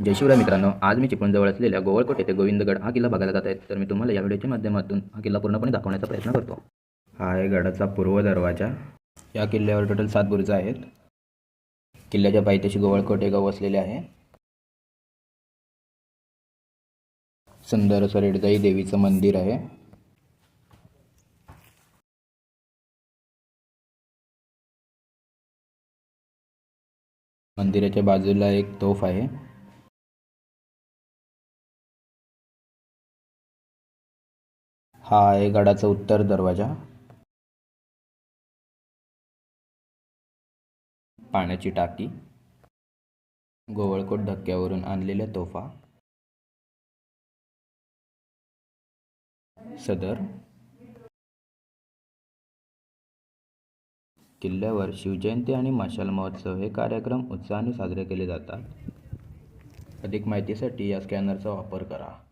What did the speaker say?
जय शिवराय मित्रांनो आज मी चिपळूणजवळ असलेल्या गोवळकोट येथे गोविंदगड हा किल्ला बघायला जात आहे. तर मी तुम्हाला या व्हिडिओच्या माध्यमातून हा किल्ला पूर्णपणे दाखवण्याचा प्रयत्न करतो. हा आहे गडाचा पूर्व दरवाजा. या किल्ल्यावर टोटल सात बुरुज आहेत. किल्ल्याच्या पायथ्याशी गोवळकोट हे गाव वसलेले आहे. सुंदर असं रेडजाई देवीचं मंदिर आहे. मंदिराच्या बाजूला एक तोफ आहे. हा आहे गडाचा उत्तर दरवाजा. पाण्याची टाकी. गोवळकोट धक्क्यावरून आणलेल्या तोफा. सदर. किल्ल्यावर शिवजयंती आणि मशाल महोत्सव हे कार्यक्रम उत्साहाने साजरे केले जातात. अधिक माहितीसाठी या स्कॅनरचा वापर करा.